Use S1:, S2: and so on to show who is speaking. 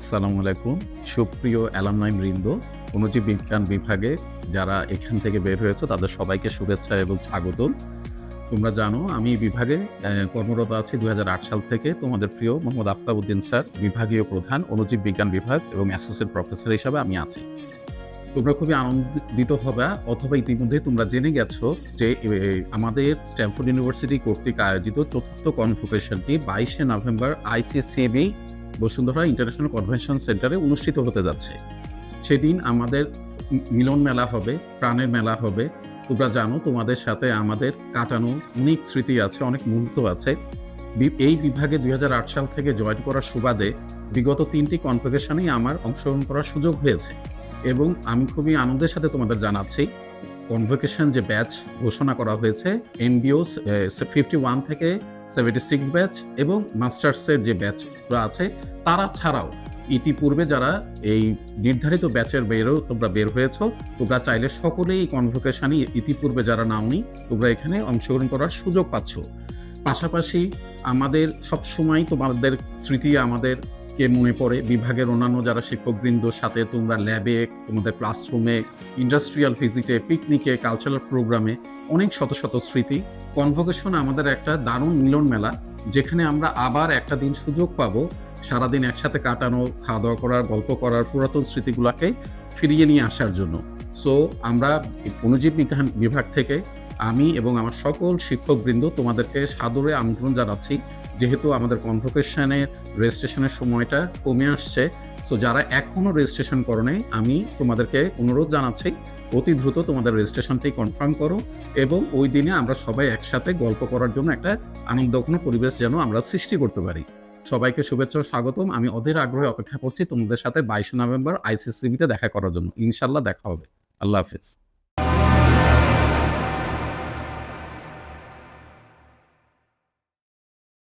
S1: আসসালামু আলাইকুম। সুপ্রিয় অ্যালামনাই বৃন্দ, অনুজীব বিজ্ঞান বিভাগে যারা এখান থেকে বের হয়েছে, তাদের সবাইকে শুভেচ্ছা এবং স্বাগতম। তোমরা জানো, আমি বিভাগে কর্মরত আছি দুই হাজার আট সাল থেকে। তোমাদের প্রিয় মোহাম্মদ আফতাবউদ্দিন স্যার, বিভাগীয় প্রধান, অনুজীব বিজ্ঞান বিভাগ এবং অ্যাসোসিয়েট প্রফেসর হিসাবে আমি আছি। তোমরা খুবই আনন্দিত হবে, অথবা ইতিমধ্যে তোমরা জেনে গেছো যে আমাদের স্ট্যামফোর্ড ইউনিভার্সিটি কর্তৃক আয়োজিত চতুর্থ কনভোকেশনটি বাইশে November ICCB Bashundhara international convention সেন্টারে অনুষ্ঠিত হতে যাচ্ছে। সেদিন আমাদের মিলন মেলা হবে, প্রাণের মেলা হবে। তোমরা জানো, তোমাদের সাথে আমাদের কাটানো অনেক স্মৃতি আছে, অনেক মুহূর্ত আছে। এই বিভাগে দুই হাজার আট সাল থেকে জয়েন করার সুবাদে বিগত তিনটি কনভোকেশনেই আমার অংশগ্রহণ করার সুযোগ হয়েছে এবং আমি খুবই আনন্দের সাথে তোমাদের জানাচ্ছি। কনভোকেশন যে ব্যাচ ঘোষণা করা হয়েছে এমবিও ফিফটি ওয়ান থেকে সেভেন্টি সিক্স ব্যাচ এবং মাস্টার্সের যে ব্যাচরা আছে, তারা ছাড়াও ইতিপূর্বে যারা এই নির্ধারিত ব্যাচের বেরও তোমরা বের হয়েছ, তোমরা চাইলে সকলেই কনভোকেশনে ইতিপূর্বে যারা নাওনি, তোমরা এখানে অংশগ্রহণ করার সুযোগ পাচ্ছ। পাশাপাশি আমাদের সবসময় তোমাদের স্মৃতি, আমাদের কে মনে পড়ে বিভাগের অন্যান্য যারা শিক্ষকবৃন্দর সাথে তোমরা ল্যাবে তোমাদের ক্লাসরুমে ইন্ডাস্ট্রিয়াল ভিজিটে পিকনিকে কালচারাল প্রোগ্রামে অনেক শত শত স্মৃতি। কনভোকেশন আমাদের একটা দারুণ মিলন মেলা, যেখানে আমরা আবার একটা দিন সুযোগ পাবো, সারাদিন একসাথে কাটানো খাওয়া দাওয়া করার, গল্প করার পুরাতন স্মৃতিগুলোকে ফিরিয়ে নিয়ে আসার জন্য। সো আমরা অনুজীব বিজ্ঞান বিভাগ থেকে আমি এবং আমার সকল শিক্ষকবৃন্দ তোমাদেরকে সাদরে আমন্ত্রণ জানাচ্ছি। যেহেতু আমাদের কনভোকেশনের রেজিস্ট্রেশনের সময়টা কমে আসছে সো যারা এখনও রেজিস্ট্রেশন করো নাই, আমি তোমাদেরকে অনুরোধ জানাচ্ছি অতি দ্রুত তোমাদের রেজিস্ট্রেশনটি কনফার্ম করো এবং ওই দিনে আমরা সবাই একসাথে গল্প করার জন্য একটা আনন্দঘন পরিবেশ যেন আমরা সৃষ্টি করতে পারি। সবাইকে শুভেচ্ছা স্বাগতম। আমি অধীর আগ্রহে অপেক্ষা করছি তোমাদের সাথে বাইশে নভেম্বর আইসিসিবিতে দেখা করার জন্য। ইনশাল্লাহ দেখা হবে। আল্লাহ হাফিজ।